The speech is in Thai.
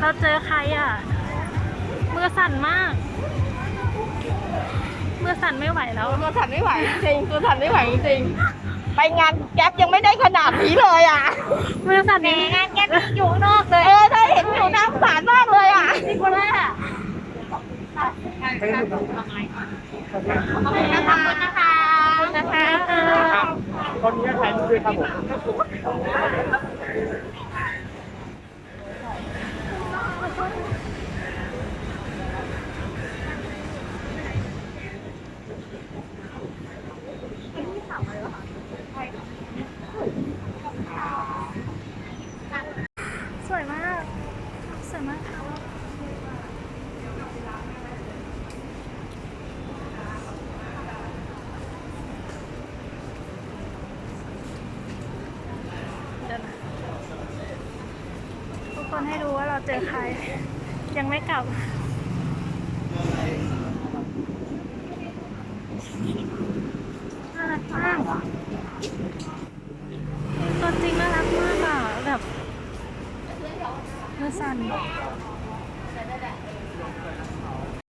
เราเจอใครอะมือสั่นมากมือสั่นไม่ไหวแล้วตัวสั่นไม่ไหวจริงตัวสั่นไม่ไหวจริงไปงานแก๊ปยังไม่ได้ขนาดนี้เลยอะมือสั่นแหมงานแก๊ปอยู่ข้างนอกเลยเออถ้าเห็นอยู่น้ำสารมากเลยอะนี่คนแรกขอบคุณนะคะนะคะนะคะตอนนี้ใครด้วยครับผม สวยมาก สวยมากค่ะเดี๋ยวนะทุก คนให้รู้ว่าเราเจอใคร ยังไม่กลับ น่ารักมากตัวจริงน่ารักมากอะ แบบมือสั่น